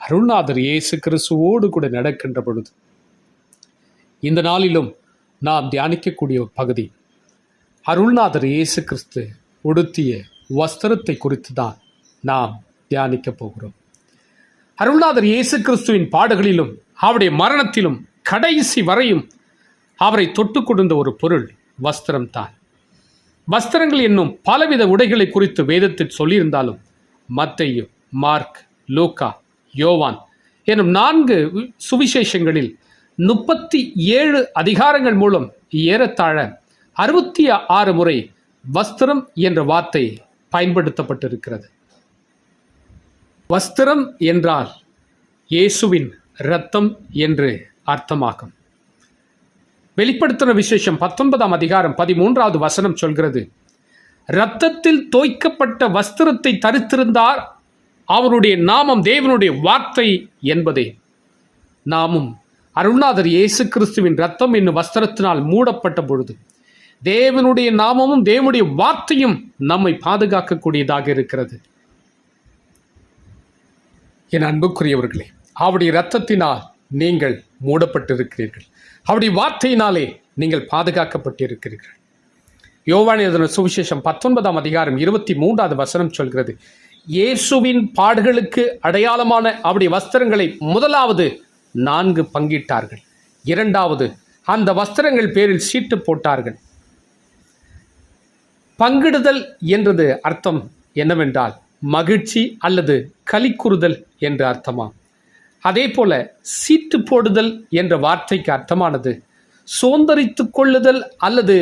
அருள்நாதர் இயேசு கிறிஸ்துவோடு கூட நடக்கின்ற பொழுது இந்த நாளிலும் நாம் தியானிக்கக்கூடிய பகுதி அருள்நாதர் இயேசு கிறிஸ்து உடுத்திய வஸ்திரத்தை குறித்து தான் நாம் தியானிக்கப் போகிறோம். அருள்நாதர் இயேசு கிறிஸ்துவின் பாடுகளிலும் அவருடைய மரணத்திலும் கடைசி வரையும் அவரை தொட்டு கொடுத்த ஒரு பொருள் வஸ்திரம்தான் வஸ்திரங்கள் என்னும் பலவித உடைகளை குறித்து வேதத்தில் சொல்லியிருந்தாலும் மத்தையும் மார்க் லூக்கா யோவான். எனும் நான்கு சுவிசேஷங்களில் முப்பத்தி ஏழு அதிகாரங்கள் மூலம் ஏறத்தாழ அறுபத்தி ஆறு முறை வஸ்திரம் என்ற வார்த்தை பயன்படுத்தப்பட்டிருக்கிறது. வஸ்திரம் என்றால் இயேசுவின் இரத்தம் என்று அர்த்தமாகும். வெளிப்படுத்தின விசேஷம் பத்தொன்பதாம் அதிகாரம் பதிமூன்றாவது வசனம் சொல்கிறது இரத்தத்தில் தோய்க்கப்பட்ட வஸ்திரத்தை தரித்திருந்தார் அவருடைய நாமம் தேவனுடைய வார்த்தை என்பதே. நாமும் அருள்நாதர் இயேசு கிறிஸ்துவின் ரத்தம் என்னும் வஸ்திரத்தினால் மூடப்பட்ட பொழுது தேவனுடைய நாமமும் தேவனுடைய வார்த்தையும் நம்மை பாதுகாக்கக்கூடியதாக இருக்கிறது. என் அன்புக்குரியவர்களே அவருடைய இரத்தத்தினால் நீங்கள் மூடப்பட்டிருக்கிறீர்கள். அவருடைய வார்த்தையினாலே நீங்கள் பாதுகாக்கப்பட்டிருக்கிறீர்கள். யோவான் சுவிசேஷம் பத்தொன்பதாம் அதிகாரம் இருபத்தி மூன்றாவது வசனம் சொல்கிறது இயேசுவின் பாடுகளுக்கு அடையாளமான அவருடைய வஸ்திரங்களை முதலாவது நான்கு பங்கிட்டார்கள். இரண்டாவது அந்த வஸ்திரங்கள் பேரில் சீட்டு போட்டார்கள். பங்கிடுதல் என்றது அர்த்தம் என்னவென்றால் மகிழ்ச்சி அல்லது கலிக்குறுதல் என்று அர்த்தமாம். அதே போல சீட்டு போடுதல் என்ற வார்த்தைக்கு அர்த்தமானது சோந்தரித்து கொள்ளுதல் அல்லது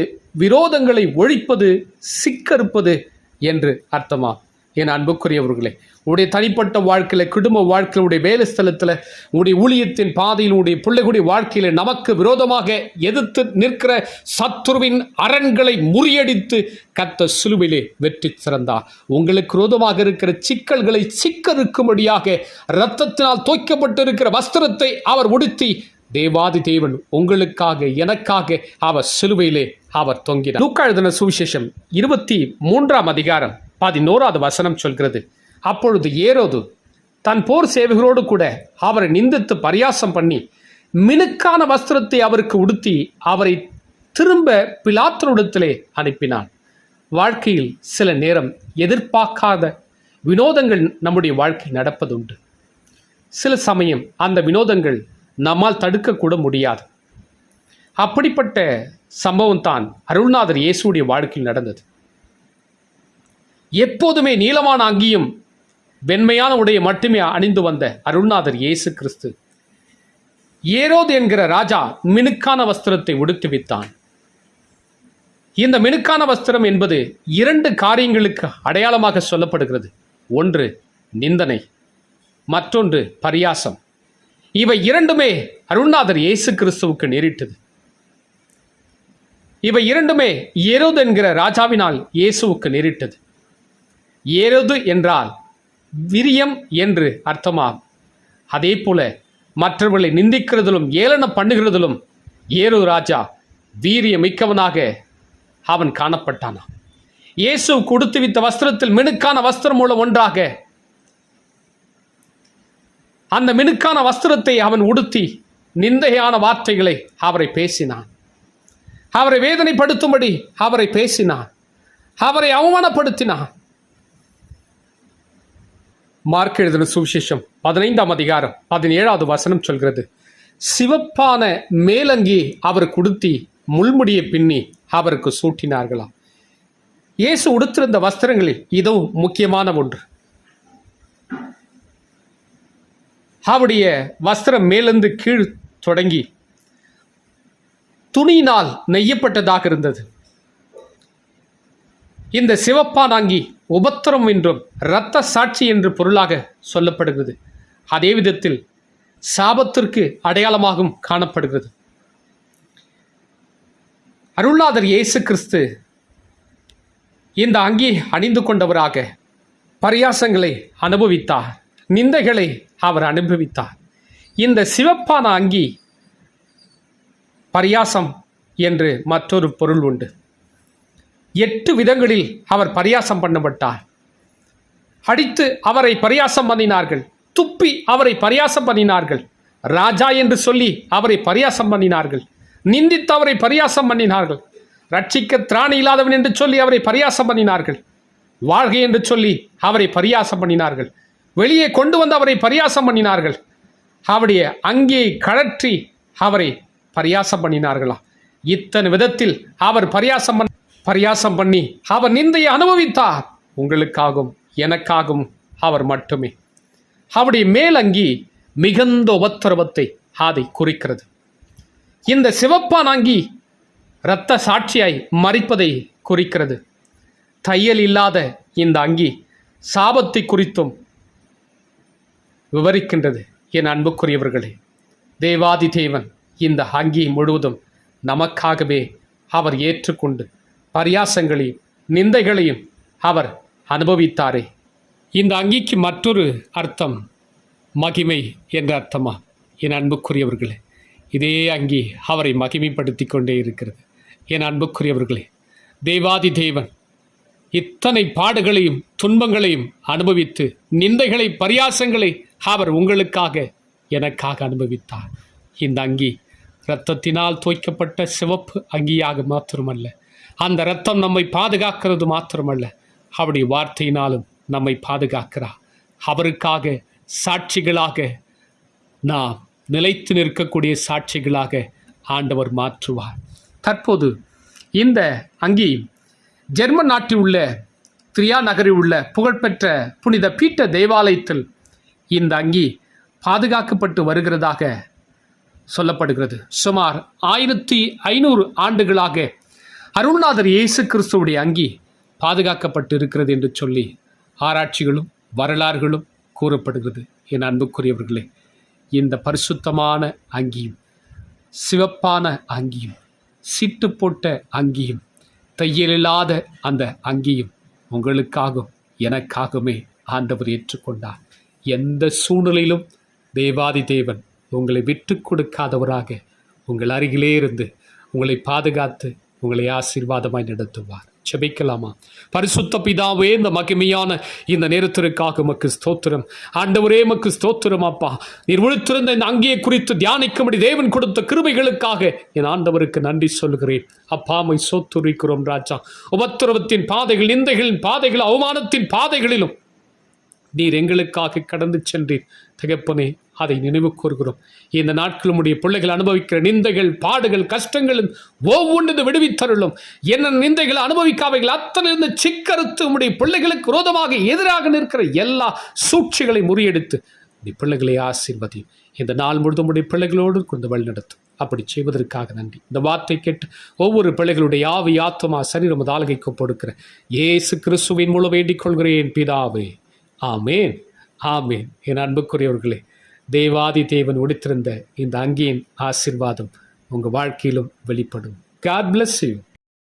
விரோதங்களை ஒழிப்பது சிக்கறுப்பது என்று அர்த்தமா என் அன்புக்குரியவர்களே உடைய தனிப்பட்ட வாழ்க்கையில் குடும்ப வாழ்க்கையில் உடைய வேலை ஸ்தலத்தில் உடைய ஊழியத்தின் பாதையில் உடைய பிள்ளைகளுடைய வாழ்க்கையில் நமக்கு விரோதமாக எதிர்த்து நிற்கிற சத்துருவின் அரண்களை முறியடித்து கத்த சிலுவிலே வெற்றி சிறந்தார். உங்களுக்கு விரோதமாக இருக்கிற சிக்கல்களை சிக்கறுக்கும்படியாக இரத்தத்தினால் தோய்க்கப்பட்டிருக்கிற வஸ்திரத்தை அவர் உடுத்தி தேவாதி தேவன் உங்களுக்காக எனக்காக அவர் சிலுவையிலே அவர் தொங்கினார். லூக்கா எழுதின சுவிசேஷம் இருபத்தி மூன்றாம் அதிகாரம். பதினோராவது வசனம் சொல்கிறது. அப்பொழுது ஏரோது தன் போர் சேவைகளோடு கூட அவரை நிந்தித்து பரியாசம் பண்ணி மினுக்கான வஸ்திரத்தை அவருக்கு உடுத்தி அவரை திரும்ப பிலாத்தனிடத்திலே அனுப்பினான். வாழ்க்கையில் சில நேரம் எதிர்பார்க்காத வினோதங்கள் நம்முடைய வாழ்க்கை நடப்பதுண்டு. சில சமயம் அந்த வினோதங்கள் நம்மால் தடுக்கக்கூட முடியாது. அப்படிப்பட்ட சம்பவம் தான் அருள்நாதர் இயேசுடைய வாழ்க்கையில் நடந்தது. எப்போதுமே நீளமான அங்கியும் வெண்மையான உடையை மட்டுமே அணிந்து வந்த அருள்நாதர் இயேசு கிறிஸ்து. ஏரோது என்கிற ராஜா மினுக்கான வஸ்திரத்தை உடுத்து வித்தான். இந்த மினுக்கான வஸ்திரம் என்பது இரண்டு காரியங்களுக்கு அடையாளமாக சொல்லப்படுகிறது. ஒன்று நிந்தனை. மற்றொன்று பரியாசம். இவை இரண்டுமே அருள்நாதர் இயேசு கிறிஸ்துவுக்கு நேரிட்டது. இவை இரண்டுமே ஏரோது என்கிற ராஜாவினால் இயேசுவுக்கு நேரிட்டது. ஏரோது என்றால் விரியம் என்று அர்த்தமாகும் அதே போல மற்றவர்களை நிந்திக்கிறதிலும் ஏளனம் பண்ணுகிறதிலும் ஏறு ராஜா வீரிய மிக்கவனாக அவன் காணப்பட்டானா. இயேசு கொடுத்து வித்த வஸ்திரத்தில் மினுக்கான வஸ்திரம் மூலம் ஒன்றாக அந்த மினுக்கான வஸ்திரத்தை அவன் உடுத்தி நிந்தையான வார்த்தைகளை அவரை பேசினான். அவரை வேதனைப்படுத்தும்படி அவரை பேசினான். அவரை அவமானப்படுத்தினான். மார்க் எழுதின சுவிசேஷம் பதினைந்தாம் அதிகாரம் பதினேழாவது வசனம் சொல்கிறது. சிவப்பான மேலங்கி அவர் கொடுத்தி முள்முடியை பின்னி அவருக்கு சூட்டினார்களாம் இயேசு உடுத்திருந்த வஸ்திரங்களில் இதுவும் முக்கியமான ஒன்று. அவருடைய வஸ்திரம் மேலிருந்து கீழ் தொடங்கி துணியினால் நெய்யப்பட்டதாக இருந்தது. இந்த சிவப்பானாங்கி உபத்திரம் என்றும் இரத்த சாட்சி என்று பொருளாக சொல்லப்படுகிறது. அதே விதத்தில் சாபத்திற்கு அடையாளமாகவும் காணப்படுகிறது. அருளாதர் இயேசு கிறிஸ்து இந்த அங்கி அணிந்து கொண்டவராக பரியாசங்களை அனுபவித்தார். நிந்தைகளை அவர் அனுபவித்தார். இந்த சிவப்பான அங்கி பரியாசம் என்று மற்றொரு பொருள் உண்டு. எட்டு விதங்களில் அவர் பரியாசம் பண்ணப்பட்டார். அடித்து அவரை பரியாசம் பண்ணினார்கள். துப்பி அவரை பரியாசம் பண்ணினார்கள். ராஜா என்று சொல்லி அவரை பரியாசம் பண்ணினார்கள். நிந்தித்து அவரை பரியாசம் பண்ணினார்கள். ரட்சிக்க திராணி இல்லாதவன் என்று சொல்லி அவரை பரியாசம் பண்ணினார்கள். வாழ்க என்று சொல்லி அவரை பரியாசம் பண்ணினார்கள். வெளியே கொண்டு வந்து அவரை பரியாசம் பண்ணினார்கள். அவருடைய அங்கேயை கழற்றி அவரை பரியாசம் பண்ணினார்களா இத்தனை விதத்தில் அவர் பரியாசம் பண்ண பரியாசம் பண்ணி அவர் நிந்தையை அனுபவித்தார். உங்களுக்காகவும் எனக்காகவும் அவர் மட்டுமே. அவருடைய மேலங்கி மிகுந்த உபத்திரவத்தை அதை குறிக்கிறது. இந்த சிவப்பான் அங்கி இரத்த சாட்சியாய் மறிப்பதை குறிக்கிறது. தையல் இல்லாத இந்த அங்கி சாபத்தை குறித்தும் விவரிக்கின்றது என் அன்புக்குரியவர்களே. தேவாதி தேவன் இந்த அங்கி முழுவதும் நமக்காகவே அவர் ஏற்றுக்கொண்டு பரியாசங்களையும் நிந்தைகளையும் அவர் அனுபவித்தாரே. இந்த அங்கிக்கு மற்றொரு அர்த்தம் மகிமை என்ற அர்த்தமா? என் அன்புக்குரியவர்களே இதே அங்கி அவரை மகிமைப்படுத்தி கொண்டே இருக்கிறது. என் அன்புக்குரியவர்களே தேவாதி தேவன் இத்தனை பாடுகளையும் துன்பங்களையும் அனுபவித்து நிந்தைகளை பரியாசங்களை அவர் உங்களுக்காக எனக்காக அனுபவித்தார். இந்த அங்கி இரத்தத்தினால் துவைக்கப்பட்ட சிவப்பு அங்கியாக மாத்திரமல்ல அந்த ரத்தம் நம்மை பாதுகாக்கிறது மாத்திரமல்ல. அவருடைய வார்த்தையினாலும் நம்மை பாதுகாக்கிறார். அவருக்காக சாட்சிகளாக நாம் நிலைத்து நிற்கக்கூடிய சாட்சிகளாக ஆண்டவர் மாற்றுவார். தற்போது இந்த அங்கி ஜெர்மன் நாட்டில் உள்ள திரியா நகரில் உள்ள புகழ்பெற்ற புனித பீட்டர் தேவாலயத்தில் இந்த அங்கி பாதுகாக்கப்பட்டு வருகிறதாக சொல்லப்படுகிறது. சுமார் ஆயிரத்தி ஐநூறு ஆண்டுகளாக அருள்நாதர் இயேசு கிறிஸ்துவுடைய அங்கி பாதுகாக்கப்பட்டு இருக்கிறது என்று சொல்லி ஆராய்ச்சிகளும் வரலாறுகளும் கூறப்படுகிறது. என் அன்புக்குரியவர்களே இந்த பரிசுத்தமான அங்கியும் சிவப்பான அங்கியும் சிட்டு போட்ட அங்கியும் தையலில்லாத அந்த அங்கியும் உங்களுக்காகவும் எனக்காகவுமே ஆண்டவர் ஏற்றுக்கொண்டார். எந்த சூழ்நிலையிலும் தேவாதி தேவன் உங்களை விட்டு கொடுக்காதவராக உங்கள் அருகிலே இருந்து உங்களை பாதுகாத்து உங்களை ஆசீர்வாதமாய் நடத்துவார். செபிக்கலாமா பரிசுத்த பிதாவே இந்த மகிமையான இந்த நேரத்திற்காக உமக்கு ஸ்தோத்திரம். ஆண்டவரே உமக்கு ஸ்தோத்திரம் அப்பா. நீர் விழுத்திருந்த இந்த அங்கேயே குறித்து தியானிக்கும்படி தேவன் கொடுத்த கிருபைகளுக்காக என் ஆண்டவருக்கு நன்றி சொல்கிறேன். அப்பாமை சோத்துரிக்கிறோம் ராஜா. உபத்திரவத்தின் பாதைகள் நிந்தைகளின் பாதைகள் அவமானத்தின் பாதைகளிலும் நீர் எங்களுக்காக கடந்து சென்றீர். தகப்பனே அதை நினைவு கூறுகிறோம். இந்த நாட்கள் உடைய பிள்ளைகள் அனுபவிக்கிற நிந்தைகள் பாடுகள் கஷ்டங்களும் ஒவ்வொன்று விடுவித்தருளும். என்ன நிந்தைகள் அனுபவிக்காவைகள் அத்தனை இருந்து சிக்கறுத்து உடைய பிள்ளைகளுக்கு விரோதமாக எதிராக நிற்கிற எல்லா சூழ்ச்சிகளை முறியெடுத்து உடைய பிள்ளைகளை ஆசீர்வதியும். இந்த நாள் முழுதும் உடைய பிள்ளைகளோடு கொண்டு வழிநடத்தும் அப்படி செய்வதற்காக நன்றி. இந்த வார்த்தை கேட்டு ஒவ்வொரு பிள்ளைகளுடைய ஆவி ஆத்மா சரீரம் ஆளுகைக்கு கொடுக்கிற இயேசு கிறிஸ்துவின் மூலம் வேண்டிக் கொள்கிறேன் பிதாவே. ஆமேன். ஆமேன். என் அன்புக்குரியவர்களே தேவாதி தேவன் உடுத்திருந்த இந்த அங்கியின் ஆசீர்வாதம் உங்கள் வாழ்க்கையிலும் வெளிப்படும். God bless you